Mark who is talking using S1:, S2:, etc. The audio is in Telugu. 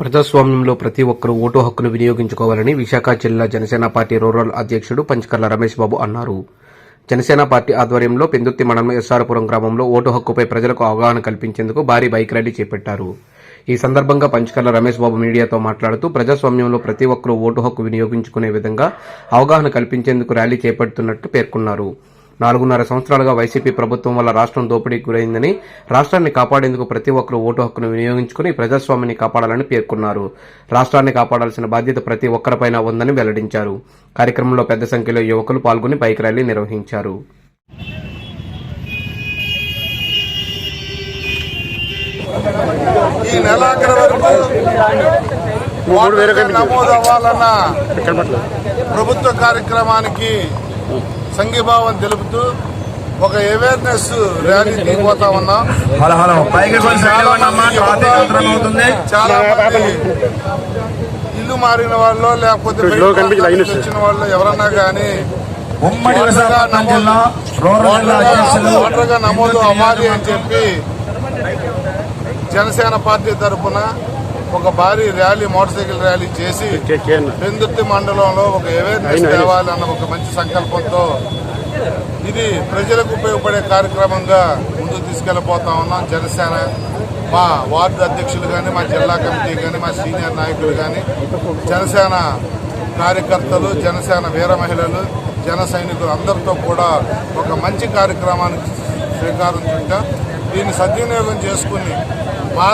S1: ప్రజాస్వామ్యంలో ప్రతి ఒక్కరూ ఓటు హక్కును వినియోగించుకోవాలని విశాఖ జిల్లా జనసేన పార్టీ రూరల్ అధ్యక్షుడు పంచకర్ల రమేష్ బాబు అన్నారు. జనసేన పార్టీ ఆధ్వర్యంలో పెందుత్తి మండలం ఎస్ఆర్పురం గ్రామంలో ఓటు హక్కుపై ప్రజలకు అవగాహన కల్పించేందుకు భారీ బైక్ ర్యాలీ చేపట్టారు. ఈ సందర్భంగా పంచకర్ల రమేష్ బాబు మీడియాతో మాట్లాడుతూ ప్రజాస్వామ్యంలో ప్రతి ఒక్కరూ ఓటు హక్కు వినియోగించుకునే విధంగా అవగాహన కల్పించేందుకు ర్యాలీ చేపడుతున్నట్టు పేర్కొన్నారు. నాలుగున్నర సంవత్సరాలుగా వైసీపీ ప్రభుత్వం వల్ల రాష్ట్రం దోపిడీకి గురైందని రాష్ట్రాన్ని కాపాడేందుకు ప్రతి ఒక్కరూ ఓటు హక్కును వినియోగించుకుని ప్రజాస్వామ్యాన్ని కాపాడాలని పేర్కొన్నారు. రాష్ట్రాన్ని కాపాడాల్సిన బాధ్యత ప్రతి ఒక్కరిపైన ఉందని వెల్లడించారు. కార్యక్రమంలో పెద్ద సంఖ్యలో యువకులు పాల్గొని బైక్ ర్యాలీ నిర్వహించారు.
S2: ఈ నెలాఖరు వరకు ఓటర్గా నమోదు అవ్వాలన్న ప్రభుత్వ కార్యక్రమానికి సంఘీభావం తెలుపుతూ ఒక అవేర్నెస్ ర్యాలీ దిగిపోతా ఉన్నాం. చాలా మంది ఇల్లు మారిన వాళ్ళు లేకపోతే వచ్చిన వాళ్ళు ఎవరన్నా కానీ
S3: ఉమ్మడి
S2: ఓటర్గా నమోదు అవ్వాలి అని చెప్పి జనసేన పార్టీ తరఫున ఒక భారీ ర్యాలీ మోటార్ సైకిల్ ర్యాలీ చేసి పెందుర్తి మండలంలో ఒక అవేర్నెస్ తేవాలన్న ఒక మంచి సంకల్పంతో ఇది ప్రజలకు ఉపయోగపడే కార్యక్రమంగా ముందుకు తీసుకెళ్ళిపోతా ఉన్నాం. జనసేన మా వార్డు అధ్యక్షులు కానీ మా జిల్లా కమిటీ కానీ మా సీనియర్ నాయకులు కానీ జనసేన కార్యకర్తలు జనసేన వీర మహిళలు జన సైనికులు అందరితో కూడా ఒక మంచి కార్యక్రమానికి శ్రీకారం చుట్టాం. దీన్ని సద్వినియోగం చేసుకుని మా